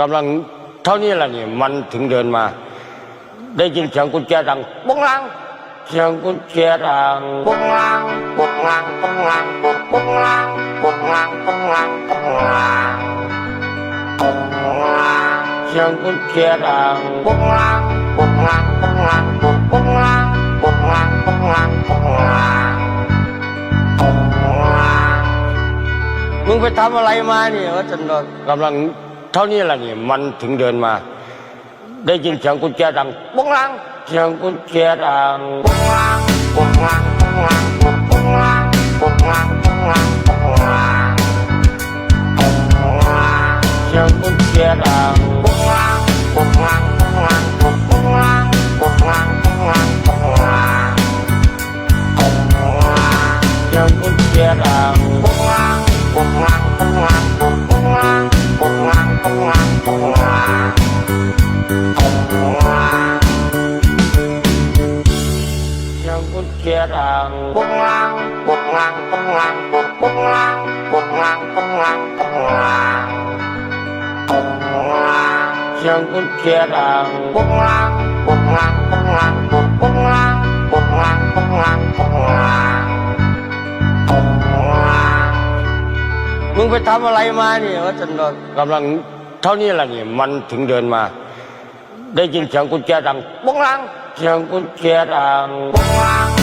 กำลังเท่านี้แหละนี่มันถึงเดินมา ได้ยินเสียงกุญแจดังปุ้งลังเสียงกุญแจดังปุ้งลังปุ้งลังปุ้งลังปุ้งปุ้งลังปุ้งลังปุ้งลังปุ้งลังปุ้งลังเสียงกุญแจดังปุ้งลังปุ้งลังปุ้งลังปุ้งปุ้งลังปุ้งลังปุ้งลังปุ้งลังปุ้งลังมึงไปทำอะไรมาเนี่ยว่าจันโดนกำลัง เท่านี้แหละนี่มันถึงเดินมา ได้ยินเสียงกุญแจดังปุ้งลังเสียงกุญแจดังปุ้งลังปุ้งลังปุ้งลังปุ้งลังปุ้งลังปุ้งลังปุ้งลังปุ้งลังเสียงกุญแจดังปุ้งลังปุ้งลังปุ้งลังปุ้งปุ้งลังปุ้งลังปุ้งลังปุ้งลังปุ้งลังเสียงกุญแจดัง yang kucirang bungang bungang bungang bung bungang bungang bungang bungang bungang yang kucirang bungang bungang bungang bung bungang bungang bungang bungang bungang มึงไปทำอะไรมาเนี่ยว่าจันโดนกำลังเท่านี้แหละนี่มันถึงเดินมา ได้ยินเสียงกุญแจดังปุ้งลังเสียงกุญแจดังปุ้งลัง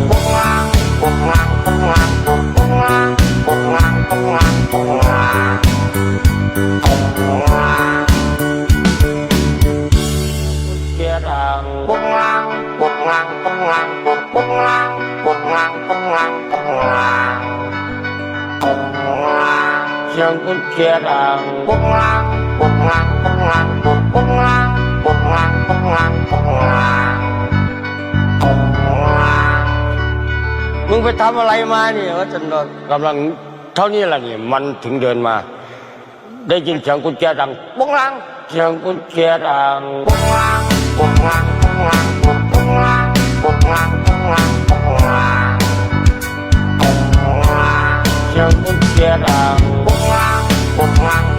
างลังปุ้งลังปุ้งลังปุ้งลังปุ้งลังปุ้งลังเสียงกุญแจดังปุ้งลังปุ้งลังปุ้งลังปุ้งกงลังปุ้งลังปุ้งลังปุ้งลังปุ้งลังมึงไปทำอะไรมาเนี่ยว่าจันโดนกำลังเท่านี้แหละนี่มันถึงเดินมา ได้ยินเสียงกุญแจดังปุ้งลังเสียงกุญแจดังปุ้งลังปุ้งลังปุ้งลังปุ้ง กุญแ